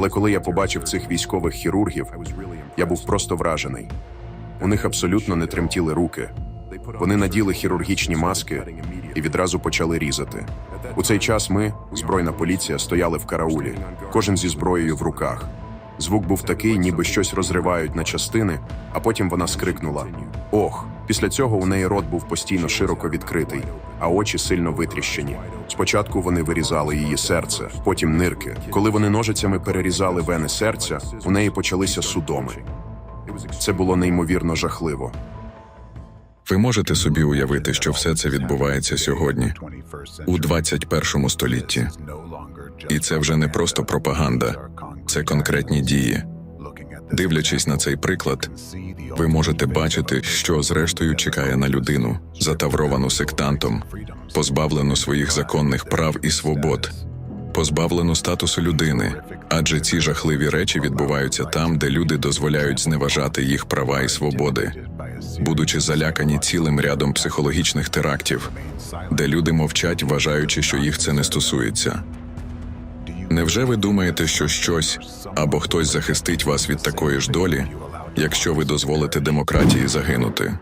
Але коли я побачив цих військових хірургів, я був просто вражений. У них абсолютно не тремтіли руки. Вони наділи хірургічні маски і відразу почали різати. У цей час ми, збройна поліція, стояли в караулі, кожен зі зброєю в руках. Звук був такий, ніби щось розривають на частини, а потім вона скрикнула: Ох! Після цього у неї рот був постійно широко відкритий, а очі сильно витріщені. Спочатку вони вирізали її серце, потім нирки. Коли вони ножицями перерізали вени серця, у неї почалися судоми. Це було неймовірно жахливо. Ви можете собі уявити, що все це відбувається сьогодні, у 21 столітті. І це вже не просто пропаганда, це конкретні дії. Дивлячись на цей приклад, ви можете бачити, що зрештою чекає на людину, затавровану сектантом, позбавлену своїх законних прав і свобод, позбавлену статусу людини, адже ці жахливі речі відбуваються там, де люди дозволяють зневажати їх права і свободи, будучи залякані цілим рядом психологічних терактів, де люди мовчать, вважаючи, що їх це не стосується. Невже ви думаєте, що щось або хтось захистить вас від такої ж долі, якщо ви дозволите демократії загинути?